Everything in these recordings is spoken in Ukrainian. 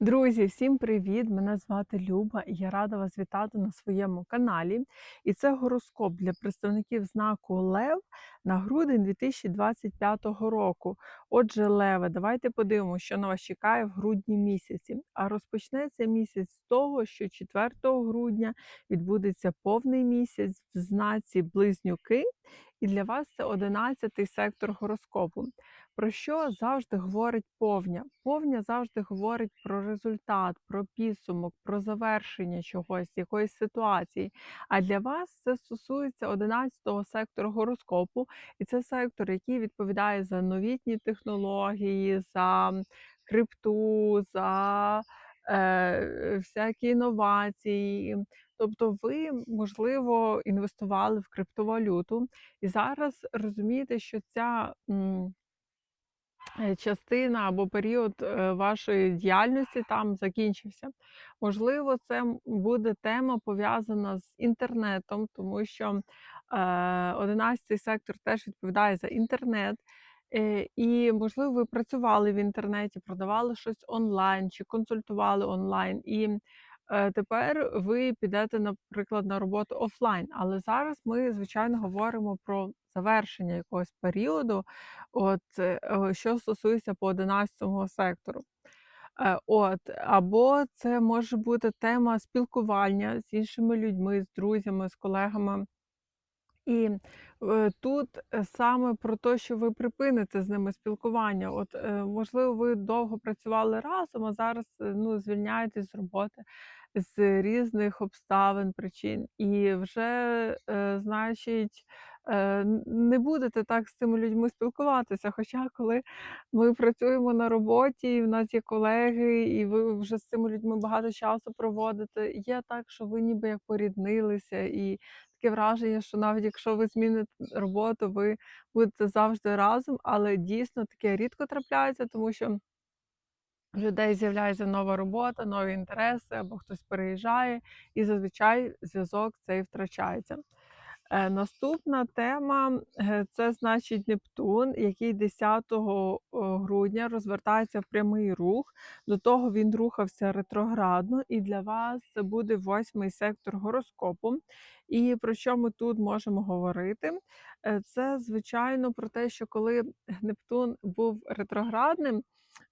Друзі, всім привіт! Мене звати Люба і я рада вас вітати на своєму каналі. І це гороскоп для представників знаку Лев на грудень 2025 року. Отже, Леве, давайте подивимося, що на вас чекає в грудні місяці. А розпочнеться місяць з того, що 4 грудня відбудеться повний місяць в знаці Близнюки, і для вас це 11-й сектор гороскопу. Про що завжди говорить повня? Повня завжди говорить про результат, про підсумок, про завершення чогось, якоїсь ситуації. А для вас це стосується 11-го сектору гороскопу, і це сектор, який відповідає за новітні технології, за крипту, за е, всякі інновації. Тобто, ви, можливо, інвестували в криптовалюту, і зараз розумієте, що ця. Е, частина або період, е, вашої діяльності там закінчився. Можливо, це буде тема пов'язана з інтернетом, тому що, е, 11 сектор теж відповідає за інтернет. Е, і, можливо, ви працювали в інтернеті, продавали щось онлайн чи консультували онлайн, і, е, тепер ви підете, наприклад, на роботу офлайн. Але зараз ми, звичайно, говоримо про завершення якогось періоду, от, е, що стосується по 11 сектору. Е, от, або це може бути тема спілкування з іншими людьми, з друзями, з колегами. І, е, тут, е, саме про те, що ви припините з ними спілкування. От, е, можливо, ви довго працювали разом, а зараз, ну, звільняєтесь з роботи з різних обставин, причин, і вже, значить, не будете так з цими людьми спілкуватися. Хоча, коли ми працюємо на роботі, і в нас є колеги, і ви вже з цими людьми багато часу проводите, є так, що ви ніби як поріднилися, і таке враження, що навіть якщо ви зміните роботу, ви будете завжди разом, але дійсно таке рідко трапляється, тому що у людей з'являється нова робота, нові інтереси або хтось переїжджає, і зазвичай зв'язок цей втрачається. Е, наступна тема е, це значить Нептун, який 10 грудня розвертається в прямий рух. До того він рухався ретроградно, і для вас це буде восьмий сектор гороскопу. І про що ми тут можемо говорити? Е, Це, звичайно, про те, що коли Нептун був ретроградним,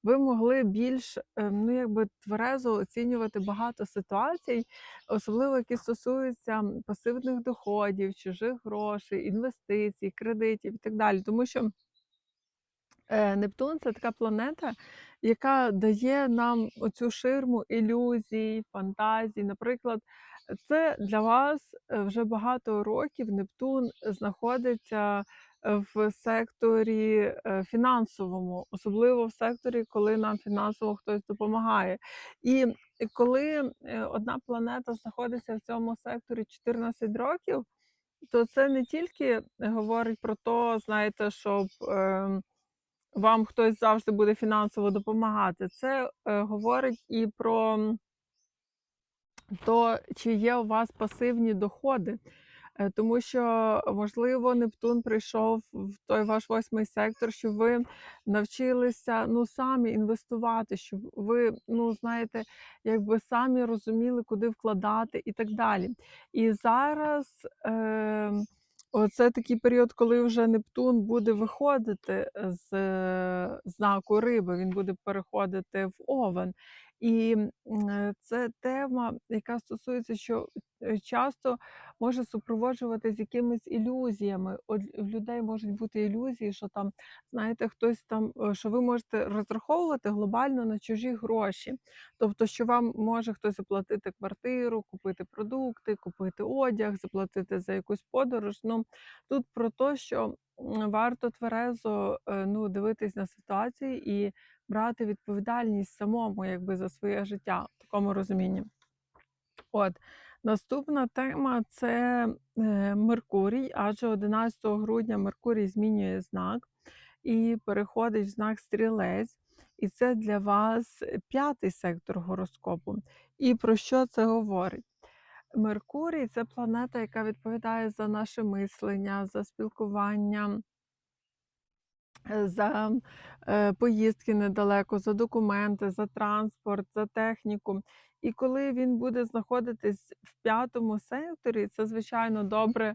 ви могли більш е, ну, якби тверезо оцінювати багато ситуацій, особливо які стосуються пасивних доходів, чужих грошей, інвестицій, кредитів і так далі. Тому що е, Нептун це така планета, яка дає нам оцю ширму ілюзій, фантазій. Наприклад, це для вас е, вже багато років Нептун знаходиться в секторі е, фінансовому, особливо в секторі, коли нам фінансово хтось допомагає. І коли е, одна планета знаходиться в цьому секторі 14 років, то це не тільки говорить про те, знаєте, щоб ем, вам хтось завжди буде фінансово допомагати. Це е, говорить і про то чи є у вас пасивні доходи? Е, тому що, можливо, Нептун прийшов в той ваш восьмий сектор, щоб ви навчилися ну, самі інвестувати, щоб ви, ну, знаєте, якби самі розуміли, куди вкладати і так далі. І зараз е, оце такий період, коли вже Нептун буде виходити з е, знаку риби, він буде переходити в овен. І е, це тема, яка стосується, що е, часто може супроводжуватись якимись ілюзіями. От в людей можуть бути ілюзії, що там, знаєте, хтось там, е, що ви можете розраховувати глобально на чужі гроші. Тобто, що вам може хтось оплатити квартиру, купити продукти, купити одяг, заплатити за якусь подорож. Ну тут про те, що варто тверезо ну, дивитись на ситуації і брати відповідальність самому якби за своє життя в такому розумінні. От. Наступна тема це е, Меркурій, адже 11 грудня Меркурій змінює знак і переходить в знак стрілець. І це для вас п'ятий сектор гороскопу. І про що це говорить? Меркурій це планета, яка відповідає за наше мислення, за спілкування, за е, поїздки недалеко, за документи, за транспорт, за техніку. І коли він буде знаходитись в п'ятому секторі, це звичайно добре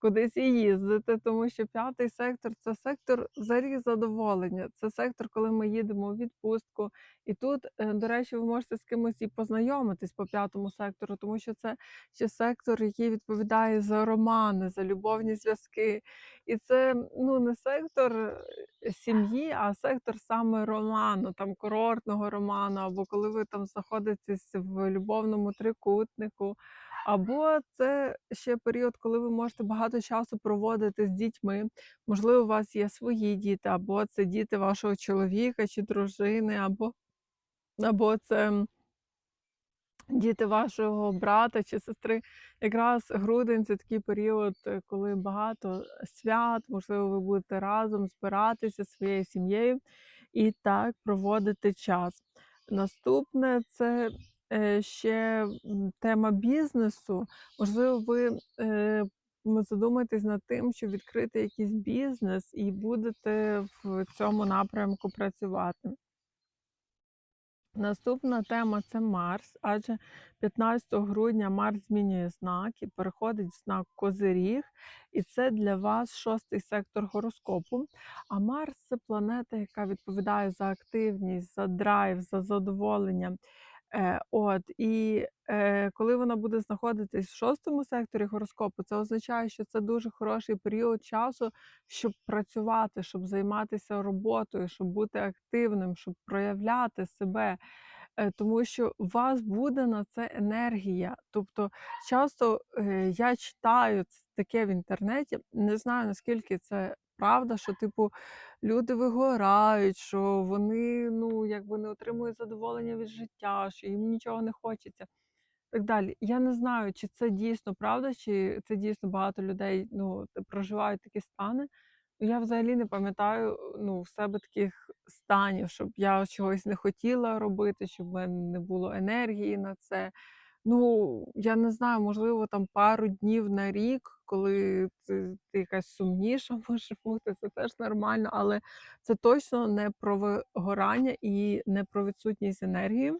кудись і їздити, тому що п'ятий сектор це сектор взагалі задоволення. Це сектор, коли ми їдемо у відпустку. І тут, е, до речі, ви можете з кимось і познайомитись по п'ятому сектору, тому що це ще сектор, який відповідає за романи, за любовні зв'язки. І це ну не сектор е, сім'ї, а сектор саме роману, там курортного роману, або коли ви там знаходитесь в любовному трикутнику. Або це ще період, коли ви можете багато часу проводити з дітьми. Можливо, у вас є свої діти, або це діти вашого чоловіка чи дружини, або, або це діти вашого брата чи сестри. Якраз грудень це такий період, е, коли багато свят, можливо, ви будете разом збиратися зі своєю сім'єю і так проводити час. Наступне це ще тема бізнесу. Можливо, ви е, задумаєтесь над тим, щоб відкрити якийсь бізнес і будете в цьому напрямку працювати. Наступна тема це Марс, адже 15 грудня Марс змінює знак і переходить в знак Козиріг, і це для вас шостий сектор гороскопу. А Марс це планета, яка відповідає за активність, за драйв, за задоволення. Е, от, і е, коли вона буде знаходитись в шостому секторі гороскопу, це означає, що це дуже хороший період часу, щоб працювати, щоб займатися роботою, щоб бути активним, щоб проявляти себе. Е, Тому що у вас буде на це енергія. Тобто, часто е, я читаю таке в інтернеті, не знаю наскільки це правда, що типу люди вигорають, що вони ну якби не отримують задоволення від життя, що їм нічого не хочеться так далі. Я не знаю, чи це дійсно правда, чи це дійсно багато людей ну, проживають такі стани. Я взагалі не пам'ятаю ну, в себе таких станів, щоб я чогось не хотіла робити, щоб в мене не було енергії на це. Ну, я не знаю, можливо, там пару днів на рік, коли ти якась сумніша може бути, це теж нормально, але це точно не про вигорання і не про відсутність енергії.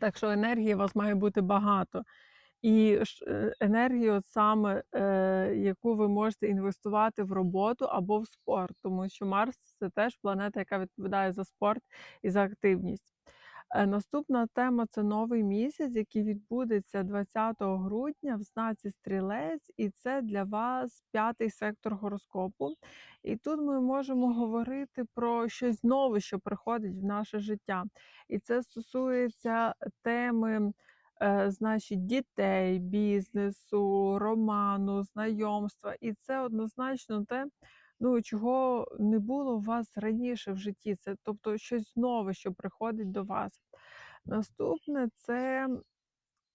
Так що енергії у вас має бути багато. І е, енергію, саме, е, яку ви можете інвестувати в роботу або в спорт, тому що Марс це теж планета, яка відповідає за спорт і за активність. Е, Наступна тема це новий місяць, який відбудеться 20 грудня в знаці Стрілець, і це для вас п'ятий сектор гороскопу. І тут ми можемо говорити про щось нове, що приходить в наше життя. І це стосується теми е, значить, дітей, бізнесу, роману, знайомства. І це однозначно те, ну, чого не було у вас раніше в житті. Це тобто щось нове, що приходить до вас. Наступне це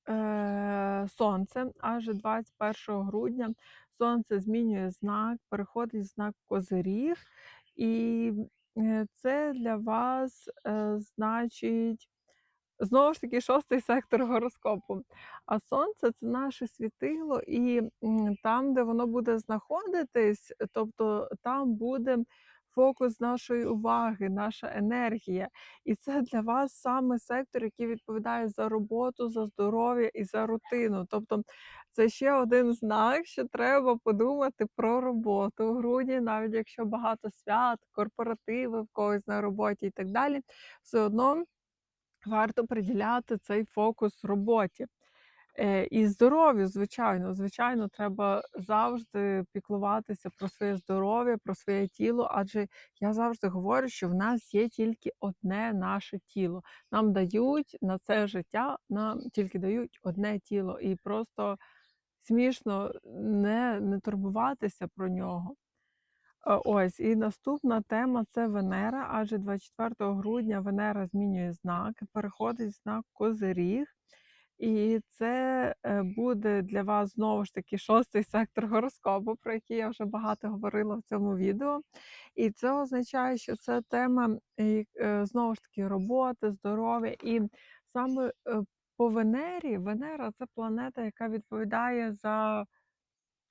е, сонце, аж 21 грудня. Сонце змінює знак, переходить знак Козиріг. І е, це для вас, е, значить, Знову ж таки, шостий сектор гороскопу. А сонце це наше світило, і там, де воно буде знаходитись, тобто там буде фокус нашої уваги, наша енергія. І це для вас саме сектор, який відповідає за роботу, за здоров'я і за рутину. Тобто це ще один знак, що треба подумати про роботу в грудні, навіть якщо багато свят, корпоративи в когось на роботі і так далі, все одно варто приділяти цей фокус роботі. Е, і здоров'ю, звичайно, звичайно, треба завжди піклуватися про своє здоров'я, про своє тіло, адже я завжди говорю, що в нас є тільки одне наше тіло. Нам дають на це життя, нам тільки дають одне тіло, і просто смішно не, не турбуватися про нього. Е, Ось, і наступна тема це Венера, адже 24 грудня Венера змінює знак, переходить в знак Козиріг. І це е, буде для вас знову ж таки шостий сектор гороскопу, про який я вже багато говорила в цьому відео. І це означає, що це тема е, знову ж таки роботи, здоров'я. І саме по Венері, Венера це планета, яка відповідає за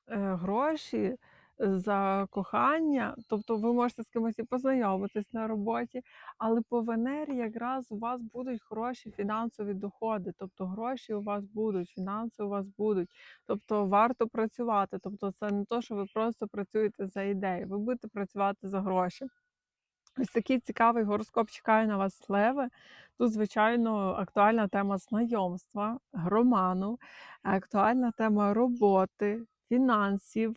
гроші, за кохання, тобто ви можете з кимось і познайомитись на роботі, але по Венері якраз у вас будуть хороші фінансові доходи, тобто гроші у вас будуть, фінанси у вас будуть. Тобто варто працювати. Тобто, це не то, що ви просто працюєте за ідею, ви будете працювати за гроші. Ось такий цікавий гороскоп чекає на вас леви. Тут, звичайно, актуальна тема знайомства, роману, актуальна тема роботи, фінансів.